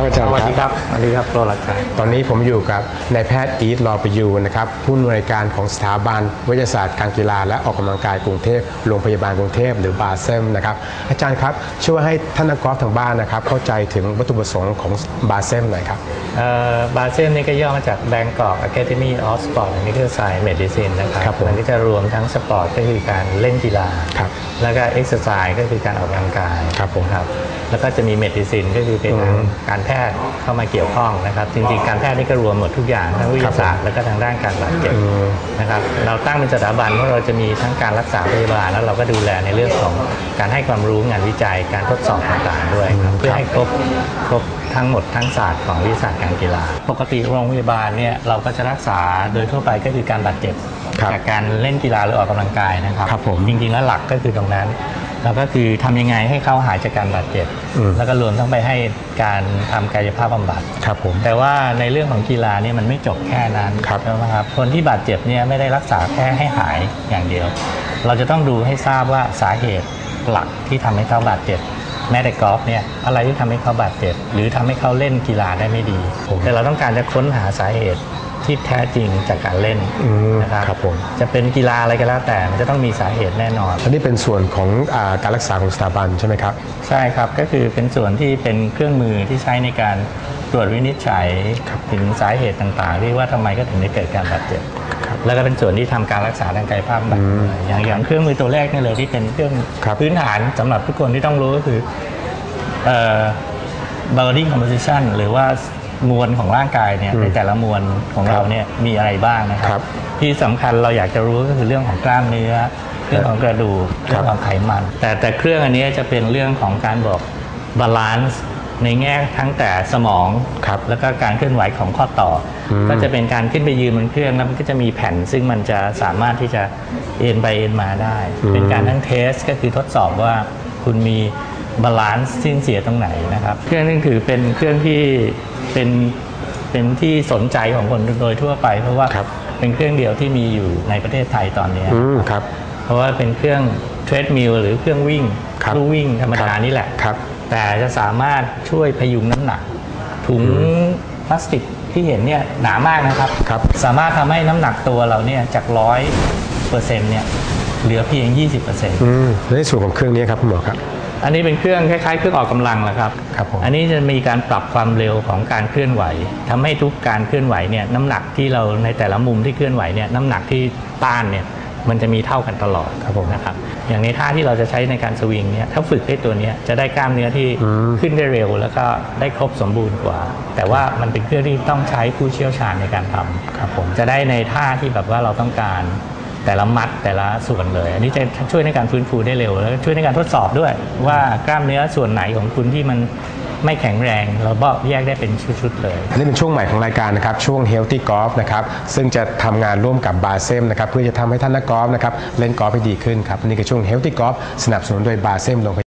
ครับอาจารย์สวัสดีคครับรับสวัสดีครับโปรลักชัยตอนนี้ผมอยู่กับนายแพทย์อีทรอประยูนนะครับผู้อำนวยการของสถาบันวิทยาศาสตร์การกีฬา และออกกำลังกายกรุงเทพโรงพยาบาลกรุงเทพหรือบาเซมนะครับอาจารย์ครับช่วยให้ท่านนักกอล์ฟทางบ้านนะครับ เข้าใจถึงวัตถุประสงค์ของบาเซมหน่อยครับบาเซนนี่ก็ย่อมาจาก Bangkok Academy of Sport and Exercise Medicine นะครับครับผมมันก็จะรวมทั้งสปอร์ตก็คือการเล่นกีฬาครับแล้วก็เอ็กซ์ไซส์ก็คือการออกกำลังกายครับผมครับ แล้วก็จะมีเมดิซินก็คือเป็นทางการแพทย์เข้ามาเกี่ยวข้องนะครับ จริงๆ การแพทย์นี่ก็รวมหมดทุกอย่างทั้งวิทยาศาสตร์แล้วก็ทางด้านการบาดเจ็บนะครับเราตั้งเป็นสถาบันเพราะเราจะมีทั้งการรักษาพยาบาลแล้วเราก็ดูแลในเรื่องของการให้ความรู้งานวิจัยการทดสอบต่างๆด้วยครับเพื่อให้ครบครบทั้งหมดทั้งศาสตร์ของวิทยาศาสตร์การกีฬา ปกติโรงพยาบาลเนี่ยเราก็จะรักษาโดยทั่วไปก็คือการบาดเจ็บครับจากการเล่นกีฬาหรือออกกำลังกายนะครับครับผมจริงๆแล้วหลักก็คือตรงนั้น แล้วก็คือทำยังไงให้เขาหายจากการบาดเจ็บอืมแล้วก็รวมทั้งไปให้การทำกายภาพบำบัดครับผมแต่ว่าในเรื่องของกีฬาเนี่ยมันไม่จบแค่นั้นครับใช่ไหมครับคนที่บาดเจ็บเนี่ยไม่ได้รักษาแค่ให้หายอย่างเดียว เราจะต้องดูให้ทราบว่าสาเหตุหลักที่ทำให้เขาบาดเจ็บแม้แต่กอล์ฟเนี่ยอะไรที่ทำให้เขาบาดเจ็บ หรือทำให้เขาเล่นกีฬาได้ไม่ดีผมแต่เราต้องการจะค้นหาสาเหตุ ที่แท้จริงจากการเล่นอืมนะครับครับผมจะเป็นกีฬาอะไรก็แล้วแต่มันจะต้องมีสาเหตุแน่นอนอันนี้เป็นส่วนของอาการรักษาของสถาบันใช่ไหมครับใช่ครับก็คือเป็นส่วนที่เป็นเครื่องมือที่ใช้ในการตรวจวินิจฉัยถึงสาเหตุต่างๆ ที่ว่าทำไมก็ถึงได้เกิดการบาดเจ็บแล้วก็เป็นส่วนที่ทำการรักษาทางกายภาพบำบัดอย่างอย่างเครื่องมือตัวแรกนี่เลยที่เป็นเครื่องครับพื้นฐานสำหรับทุกคนที่ต้องรู้ก็คือเอ่อ body composition หรือว่า มวลของร่างกายเนี่ยในแต่ละมวลของเราเนี่ยมีอะไรบ้างนะคครัรับบที่สำคัญเราอยากจะรู้ก็คือเรื่องของกล้ามเนื้อ เรื่องของกระดูกครัเรื่บองของไขมัน แต่แต่เครื่องอันนี้จะเป็นเรื่องของการบอกบาลานซ์ในแง่ทั้งแต่สมองครับแล้วก็การเคลื่อนไหวของข้อต่ออมก็จะเป็นการขึ้นไปยืนบนเครื่องแล้วมันก็จะมีแผ่น ซึ่งมันจะสามารถที่จะเอ็นไปเอ็นมาได้ เป็นการทั้งเทสก็คือทดสอบว่าคุณมี บาลานซ์สิ้นเสียตรงไหนนะครับ เครื่องนี้ถือเป็นเครื่องที่เป็นเป็นที่สนใจของคนโดยทั่วไป เพราะว่าครับเป็นเครื่องเดียวที่มีอยู่ในประเทศไทยตอนนี้อืมครับ เพราะว่าเป็นเครื่องเทรดมิลหรือเครื่องวิ่งครับลู่วิ่งธรรมดาครับนี่แหละครับ แต่จะสามารถช่วยพยุงน้ำหนัก ถุงพลาสติกที่เห็นเนี่ยหนามากนะครับครับสามารถทำให้น้ำหนักตัวเราเนี่ยจากร้อยเปอร์เซ็นต์เนี่ยเหลือเพียง 20เปอร์เซ็นต์อืมในส่วนของเครื่องนี้ครับคุณหมอครับ อันนี้เป็นเครื่องคล้ายๆ เครื่องออกกำลังแหละครับครับผมอันนี้จะมีการปรับความเร็วของการเคลื่อนไหวทำให้ทุกการเคลื่อนไหวเนี่ยน้ำหนักที่เราในแต่ละมุมที่เคลื่อนไหวเนี่ยน้ำหนักที่ต้านเนี่ยมันจะมีเท่ากันตลอดครับผมนะครับอย่างในท่าที่เราจะใช้ในการสวิงเนี่ยถ้าฝึกได้ตัวเนี้ยจะได้กล้ามเนื้อที่อืมขึ้นได้เร็ว แล้วก็ได้ครบสมบูรณ์กว่า แต่ว่ามันเป็นเครื่องที่ต้องใช้ผู้เชี่ยวชาญในการทำครับผมจะได้ในท่าที่แบบว่าเราต้องการ แต่ละมัดแต่ละส่วนเลย อันนี้จะช่วยในการฟื้นฟูได้เร็ว แล้วช่วยในการทดสอบด้วย ว่ากล้ามเนื้อส่วนไหนของคุณที่มันไม่แข็งแรงเราบอกแยกได้เป็นชุดๆเลยอันนี้เป็นช่วงใหม่ของรายการนะครับ ช่วง Healthy Golf นะครับ ซึ่งจะทำงานร่วมกับบาเซมนะครับ เพื่อจะทำให้ท่านนักกอล์ฟนะครับ เล่นกอล์ฟให้ดีขึ้นครับน,นี่คือช่วง Healthy Golf สนับสนุนโดยบาเซมลงพยาบาล